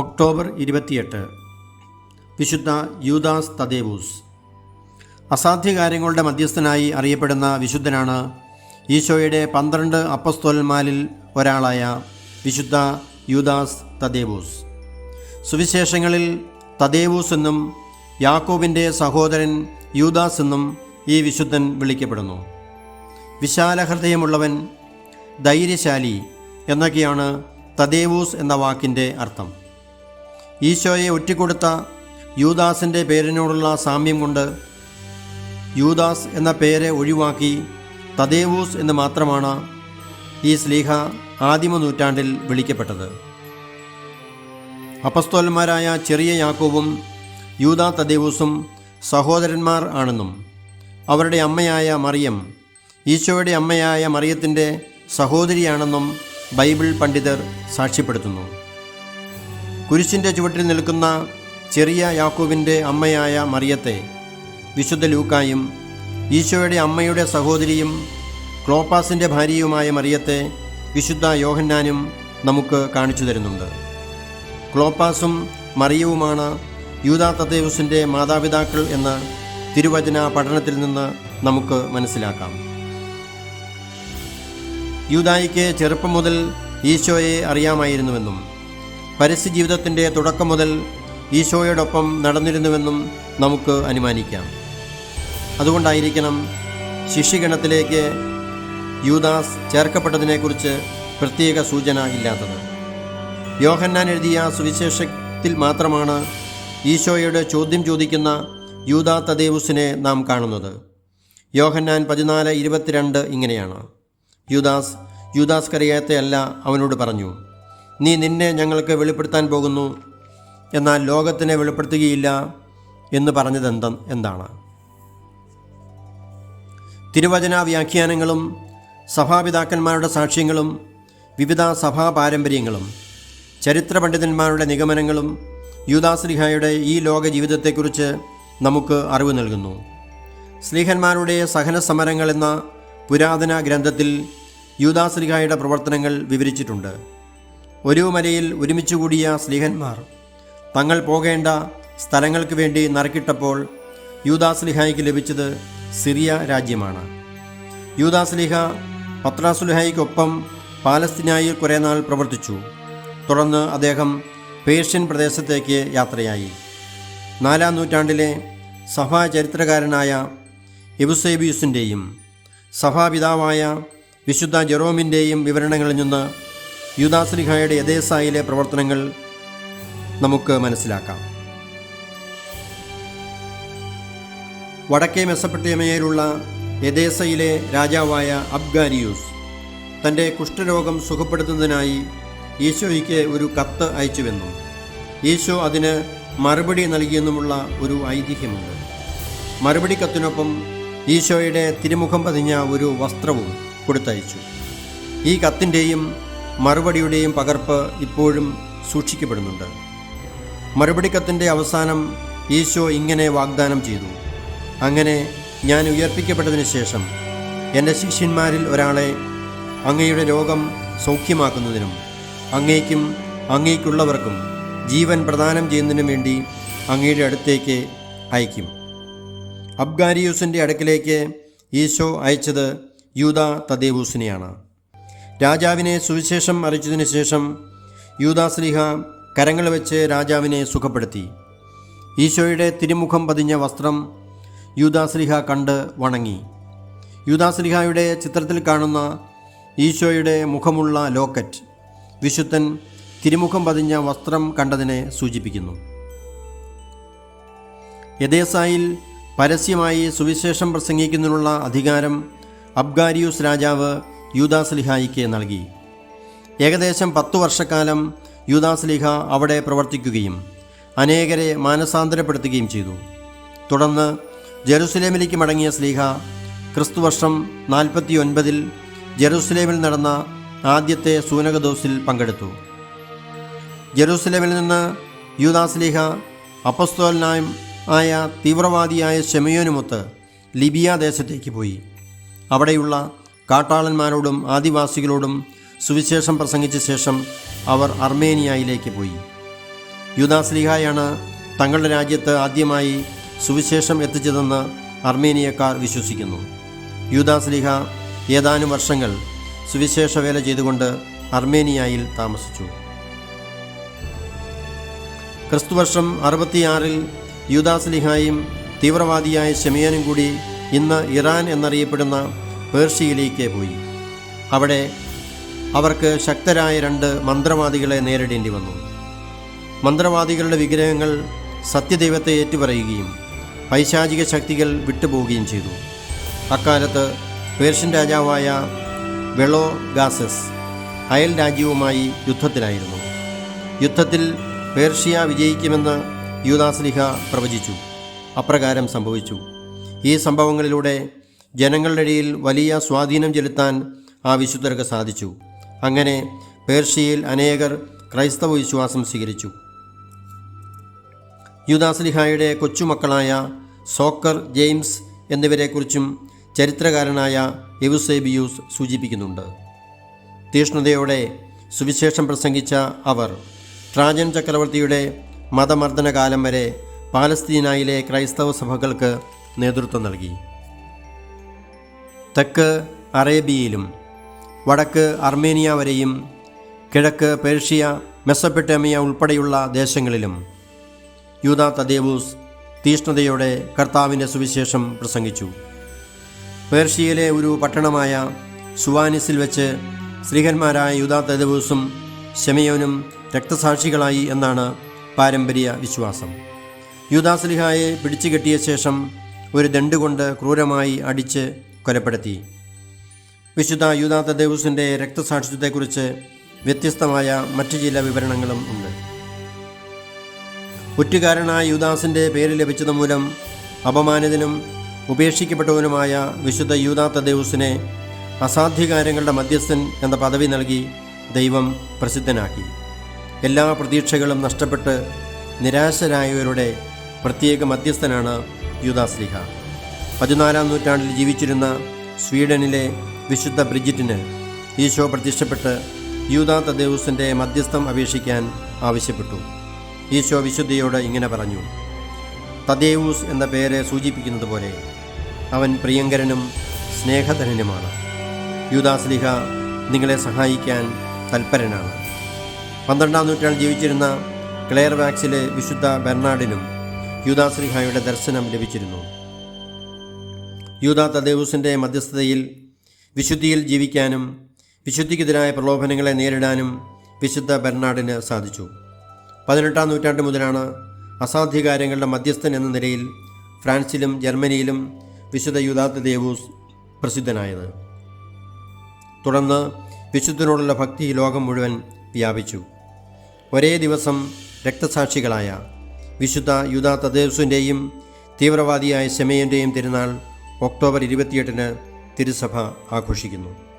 October ഇരുപത്തിയെട്ട്. വിശുദ്ധ യൂദാസ് തദേവൂസ്. അസാധ്യകാര്യങ്ങളുടെ മധ്യസ്ഥനായി അറിയപ്പെടുന്ന വിശുദ്ധനാണ് ഈശോയുടെ പന്ത്രണ്ട് അപ്പസ്തോലന്മാരിൽ ഒരാളായ വിശുദ്ധ യൂദാസ് തദേവൂസ്. സുവിശേഷങ്ങളിൽ തദേവൂസ് എന്നും യാക്കോബിന്റെ സഹോദരൻ യൂദാസ് എന്നും ഈ വിശുദ്ധൻ വിളിക്കപ്പെടുന്നു. വിശാലഹൃദയമുള്ളവൻ ധൈര്യശാലി എന്നൊക്കെയാണ് തദേവൂസ് എന്ന വാക്കിന്റെ അർത്ഥം. ഈശോയെ ഒറ്റിക്കൊടുത്ത യൂദാസിന്റെ പേരിനോടുള്ള സാമ്യം കൊണ്ട് യൂദാസ് എന്ന പേര് ഒഴിവാക്കി തദേവൂസ് എന്ന് മാത്രമാണ് ഈ സ്ലീഹ ആദിമ നൂറ്റാണ്ടിൽ വിളിക്കപ്പെട്ടത്. അപസ്തോലന്മാരായ ചെറിയ യാക്കോവും യൂദാ തദേവൂസും സഹോദരന്മാർ ആണെന്നും അവരുടെ അമ്മയായ മറിയം ഈശോയുടെ അമ്മയായ മറിയത്തിന്റെ സഹോദരിയാണെന്നും ബൈബിൾ പണ്ഡിതർ സാക്ഷ്യപ്പെടുത്തുന്നു. കുരിശിന്റെ ചുവട്ടിൽ നിൽക്കുന്ന ചെറിയ യാക്കോവിന്റെ അമ്മയായ മറിയത്തെ വിശുദ്ധ ലൂക്കായും ഈശോയുടെ അമ്മയുടെ സഹോദരിയും ക്ലോപ്പാസിന്റെ ഭാര്യയുമായ മറിയത്തെ വിശുദ്ധ യോഹന്നാനും നമുക്ക് കാണിച്ചു തരുന്നുണ്ട്. ക്ലോപ്പാസും മറിയവുമാണ് യൂതാ തദ്ദേവസിന്റെ മാതാപിതാക്കൾ എന്ന് തിരുവചന പഠനത്തിൽ നിന്ന് നമുക്ക് മനസ്സിലാക്കാം. യൂതായിക്ക് ചെറുപ്പം മുതൽ ഈശോയെ അറിയാമായിരുന്നുവെന്നും പരസ്യ ജീവിതത്തിന്റെ തുടക്കം മുതൽ ഈശോയോടൊപ്പം നടന്നിരുന്നുവെന്നും നമുക്ക് അനുമാനിക്കാം. അതുകൊണ്ടായിരിക്കണം ശിഷ്യഗണത്തിലേക്ക് യൂദാസ് ചേർക്കപ്പെട്ടതിനെക്കുറിച്ച് പ്രത്യേക സൂചന ഇല്ലാത്തത്. യോഹന്നാൻ എഴുതിയ സുവിശേഷത്തിൽ മാത്രമാണ് ഈശോയുടെ ചോദ്യം ചോദിക്കുന്ന യൂദാ തദേവുസിനെ നാം കാണുന്നത്. യോഹന്നാൻ പതിനാല് ഇരുപത്തിരണ്ട് ഇങ്ങനെയാണ്. യൂദാസ് യൂദാസ് കറിയാത്തെ അല്ല അവനോട് പറഞ്ഞു. നീ നിന്നെ ഞങ്ങൾക്ക് വെളിപ്പെടുത്താൻ പോകുന്നു. എന്നാൽ ലോകത്തിനെ വെളിപ്പെടുത്തുകയില്ല എന്ന് പറഞ്ഞത് എന്ത എന്താണ്? തിരുവചന വ്യാഖ്യാനങ്ങളും സഭാപിതാക്കന്മാരുടെ സാക്ഷ്യങ്ങളും വിവിധ സഭാ പാരമ്പര്യങ്ങളും ചരിത്ര പണ്ഡിതന്മാരുടെ നിഗമനങ്ങളും യൂദാസ്ലിഹായുടെ ഈ ലോക ജീവിതത്തെക്കുറിച്ച് നമുക്ക് അറിവ് നൽകുന്നു. സ്ലീഹന്മാരുടെ സഹന സമരങ്ങൾ എന്ന പുരാതന ഗ്രന്ഥത്തിൽ യൂദാസ്ലിഹായുടെ പ്രവർത്തനങ്ങൾ വിവരിച്ചിട്ടുണ്ട്. ഒരു മലയിൽ ഒരുമിച്ചു കൂടിയ സ്ലീഹന്മാർ. തങ്ങൾ പോകേണ്ട സ്ഥലങ്ങൾക്ക് വേണ്ടി നറുക്കിട്ടപ്പോൾ യൂദാസ്ലിഹായ്ക്ക് ലഭിച്ചത് സിറിയ രാജ്യമാണ്. യൂദാസ്ലിഹ പത്രാസുലിഹായിക്കൊപ്പം പാലസ്തീനായിൽ കുറേ നാൾ പ്രവർത്തിച്ചു. തുടർന്ന് അദ്ദേഹം പേർഷ്യൻ പ്രദേശത്തേക്ക് യാത്രയായി. നാലാം നൂറ്റാണ്ടിലെ സഭാ ചരിത്രകാരനായ എബുസേബിയുസിന്റെയും സഭാപിതാവായ വിശുദ്ധ ജെറോമിന്റെയും വിവരണങ്ങളിൽ നിന്ന് യൂദാസ്ലിഹായുടെ യഥേസായിലെ പ്രവർത്തനങ്ങൾ നമുക്ക് മനസ്സിലാക്കാം. വടക്കേ മെസ്സപ്പെട്ടിയമയിലുള്ള യദേസയിലെ രാജാവായ അബ്ഗാരിയൂസ് തന്റെ കുഷ്ഠരോഗം സുഖപ്പെടുത്തുന്നതിനായി ഈശോയ്ക്ക് ഒരു കത്ത് അയച്ചുവെന്നും. ഈശോ അതിന് മറുപടി നൽകിയെന്നുമുള്ള ഒരു ഐതിഹ്യമുണ്ട്. മറുപടി കത്തിനൊപ്പം ഈശോയുടെ തിരുമുഖം പതിഞ്ഞ ഒരു വസ്ത്രവും കൊടുത്തയച്ചു. ഈ കത്തിന്റെയും മറുപടിയുടെയും പകർപ്പ് ഇപ്പോഴും സൂക്ഷിക്കപ്പെടുന്നുണ്ട്. മറുപടി കത്തിന്റെ അവസാനം ഈശോ ഇങ്ങനെ വാഗ്ദാനം ചെയ്തു. അങ്ങനെ ഞാൻ ഉയർപ്പിക്കപ്പെട്ടതിന് ശേഷം എന്റെ ശിഷ്യന്മാരിൽ ഒരാളെ അങ്ങയുടെ രോഗം സൗഖ്യമാക്കുന്നതിനും അങ്ങേക്കും അങ്ങേക്കുള്ളവർക്കും ജീവൻ പ്രദാനം ചെയ്യുന്നതിനും വേണ്ടി അങ്ങയുടെ അടുത്തേക്ക് അയക്കും അബ്ഗാരിയൂസിന്റെ അടുക്കിലേക്ക് ഈശോ അയച്ചത് യൂത തദേവൂസിനെയാണ് രാജാവിനെ സുവിശേഷം അറിയിച്ചതിന് ശേഷം യൂദാസ്ലിഹ കരങ്ങൾ വെച്ച് രാജാവിനെ സുഖപ്പെടുത്തി. ഈശോയുടെ തിരുമുഖം പതിഞ്ഞ വസ്ത്രം യൂദാസ്ലിഹ കണ്ട് വണങ്ങി. യൂദാസ്ലിഹയുടെ ചിത്രത്തിൽ കാണുന്ന ഈശോയുടെ മുഖമുള്ള ലോക്കറ്റ് വിശുദ്ധൻ തിരുമുഖം പതിഞ്ഞ വസ്ത്രം കണ്ടതിനെ സൂചിപ്പിക്കുന്നു. യദേസായിൽ പരസ്യമായി സുവിശേഷം പ്രസംഗിക്കുന്നതിനുള്ള അധികാരം അബ്ഗാരിയൂസ് രാജാവ് യൂദാസ്ലിഹായിക്ക് നൽകി. ഏകദേശം പത്തു വർഷക്കാലം യൂദാസ്ലിഹ അവിടെ പ്രവർത്തിക്കുകയും അനേകരെ മാനസാന്തരപ്പെടുത്തുകയും ചെയ്തു. തുടർന്ന് ജെറുസലേമിലേക്ക് മടങ്ങിയ സ്ലീഹ ക്രിസ്തുവർഷം നാൽപ്പത്തി ഒൻപതിൽ ജെറുസലേമിൽ നടന്ന ആദ്യത്തെ സൂനകദോസിൽ പങ്കെടുത്തു. ജെറുസലേമിൽ നിന്ന് യൂദാസ്ലീഹ അപ്പസ്തോലനായും ആയ തീവ്രവാദിയായ ഷെമയോനുമൊത്ത് ലിബിയ ദേശത്തേക്ക് പോയി. അവിടെയുള്ള കാട്ടാളന്മാരോടും ആദിവാസികളോടും സുവിശേഷം പ്രസംഗിച്ച ശേഷം അവർ അർമേനിയയിലേക്ക് പോയി. യുദാസ്ലിഹായാണ് തങ്ങളുടെ രാജ്യത്ത് ആദ്യമായി സുവിശേഷം എത്തിച്ചതെന്ന് അർമേനിയക്കാർ വിശ്വസിക്കുന്നു. യൂദാസ്ലിഹ ഏതാനും വർഷങ്ങൾ സുവിശേഷ വേല ചെയ്തുകൊണ്ട് അർമേനിയയിൽ താമസിച്ചു. ക്രിസ്തുവർഷം അറുപത്തിയാറിൽ യൂദാസ്ലിഹായും തീവ്രവാദിയായ ഷെമിയാനും കൂടി ഇന്ന് ഇറാൻ എന്നറിയപ്പെടുന്ന പേർഷ്യയിലേക്ക് പോയി. അവിടെ അവർക്ക് ശക്തരായ രണ്ട് മന്ത്രവാദികളെ നേരിടേണ്ടി വന്നു. മന്ത്രവാദികളുടെ വിഗ്രഹങ്ങൾ സത്യദൈവത്തെ ഏറ്റുപറയുകയും പൈശാചിക ശക്തികൾ വിട്ടുപോവുകയും ചെയ്തു. അക്കാലത്ത് പേർഷ്യൻ രാജാവായ വെളോ ഗാസസ് അയൽ രാജ്യവുമായി യുദ്ധത്തിലായിരുന്നു. യുദ്ധത്തിൽ പേർഷ്യ വിജയിക്കുമെന്ന് യൂദാസ്ലിഹ പ്രവചിച്ചു. അപ്രകാരം സംഭവിച്ചു. ഈ സംഭവങ്ങളിലൂടെ ജനങ്ങളുടെ ഇടയിൽ വലിയ സ്വാധീനം ചെലുത്താൻ ആ വിശുദ്ധർക്ക് സാധിച്ചു. അങ്ങനെ പേർഷ്യയിൽ അനേകർ ക്രൈസ്തവ വിശ്വാസം സ്വീകരിച്ചു. യുദാസ്ലിഹായുടെ കൊച്ചുമക്കളായ സോക്കർ ജെയിംസ് എന്നിവരെക്കുറിച്ചും ചരിത്രകാരനായ എവുസേബിയൂസ് സൂചിപ്പിക്കുന്നുണ്ട്. തീഷ്ണതയോടെ സുവിശേഷം പ്രസംഗിച്ച അവർ ട്രാജൻ ചക്രവർത്തിയുടെ മതമർദ്ദന കാലം വരെ പാലസ്തീനായിലെ ക്രൈസ്തവ സഭകൾക്ക് നേതൃത്വം നൽകി. തെക്ക് അറേബ്യയിലും വടക്ക് അർമേനിയ വരെയും കിഴക്ക് പേർഷ്യ മെസ്സപ്പെട്ടേമിയ ഉൾപ്പെടെയുള്ള ദേശങ്ങളിലും യൂത തദേവൂസ് തീഷ്ണതയോടെ കർത്താവിന്റെ സുവിശേഷം പ്രസംഗിച്ചു. പേർഷ്യയിലെ ഒരു പട്ടണമായ സുവാനിസിൽ വെച്ച് ശ്രീഹന്മാരായ യൂദാ തദേവൂസും ശമയോനും രക്തസാക്ഷികളായി എന്നാണ് പാരമ്പര്യ വിശ്വാസം. യൂദാസ്ലിഹായെ പിടിച്ചു കെട്ടിയ ശേഷം ഒരു ദണ്ടുകൊണ്ട് ക്രൂരമായി അടിച്ച് കൊലപ്പെടുത്തി. വിശുദ്ധ യുദാത്ത ദേവസിന്റെ രക്തസാക്ഷിത്വത്തെക്കുറിച്ച് വ്യത്യസ്തമായ മറ്റു ചില വിവരണങ്ങളും ഉണ്ട്. ഒറ്റുകാരനായ യുദാസിന്റെ പേര് ലഭിച്ചത് മൂലം അപമാനിതനും ഉപേക്ഷിക്കപ്പെട്ടവനുമായ വിശുദ്ധ യുദാത്ത ദേവസിനെ അസാധ്യകാര്യങ്ങളുടെ മധ്യസ്ഥൻ എന്ന പദവി നൽകി ദൈവം പ്രസിദ്ധനാക്കി. എല്ലാ പ്രതീക്ഷകളും നഷ്ടപ്പെട്ട് നിരാശരായവരുടെ പ്രത്യേക മധ്യസ്ഥനാണ് യൂദാസ്ലിഹ പതിനാലാം നൂറ്റാണ്ടിൽ ജീവിച്ചിരുന്ന സ്വീഡനിലെ വിശുദ്ധ ബ്രിജിറ്റിന് ഈശോ പ്രത്യക്ഷപ്പെട്ട് യൂതാ തദേവൂസിന്റെ മധ്യസ്ഥം അപേക്ഷിക്കാൻ ആവശ്യപ്പെട്ടു. ഈശോ വിശുദ്ധിയോട് ഇങ്ങനെ പറഞ്ഞു തദേവൂസ് എന്ന പേര് സൂചിപ്പിക്കുന്നത് പോലെ അവൻ പ്രിയങ്കരനും സ്നേഹധനനുമാണ്. യൂദാസ്ലിഹ നിങ്ങളെ സഹായിക്കാൻ തൽപരനാണ്. പന്ത്രണ്ടാം നൂറ്റാണ്ടിൽ ജീവിച്ചിരുന്ന ക്ലെയർ വാക്സിലെ വിശുദ്ധ ബെർണാഡിനും യൂദാസ്ലിഹായുടെ ദർശനം ലഭിച്ചിരുന്നു. യൂദാ തദേവൂസിന്റെ മധ്യസ്ഥതയിൽ വിശുദ്ധിയിൽ ജീവിക്കാനും വിശുദ്ധിക്കെതിരായ പ്രലോഭനങ്ങളെ നേരിടാനും വിശുദ്ധ ബെർണാഡിന് സാധിച്ചു. പതിനെട്ടാം നൂറ്റാണ്ട് മുതലാണ് അസാധ്യകാര്യങ്ങളുടെ മധ്യസ്ഥൻ എന്ന നിലയിൽ ഫ്രാൻസിലും ജർമ്മനിയിലും വിശുദ്ധ യുദാത്ത് ദേവൂസ് പ്രസിദ്ധനായത്. തുടർന്ന് വിശുദ്ധനോടുള്ള ഭക്തി ലോകം മുഴുവൻ വ്യാപിച്ചു. ഒരേ ദിവസം രക്തസാക്ഷികളായ വിശുദ്ധ യുദാ തദേവ്സിന്റെയും തീവ്രവാദിയായ ശമയന്റെയും തിരുനാൾ ഒക്ടോബർ ഇരുപത്തിയെട്ടിന് തിരുസഭ ആഘോഷിക്കുന്നു.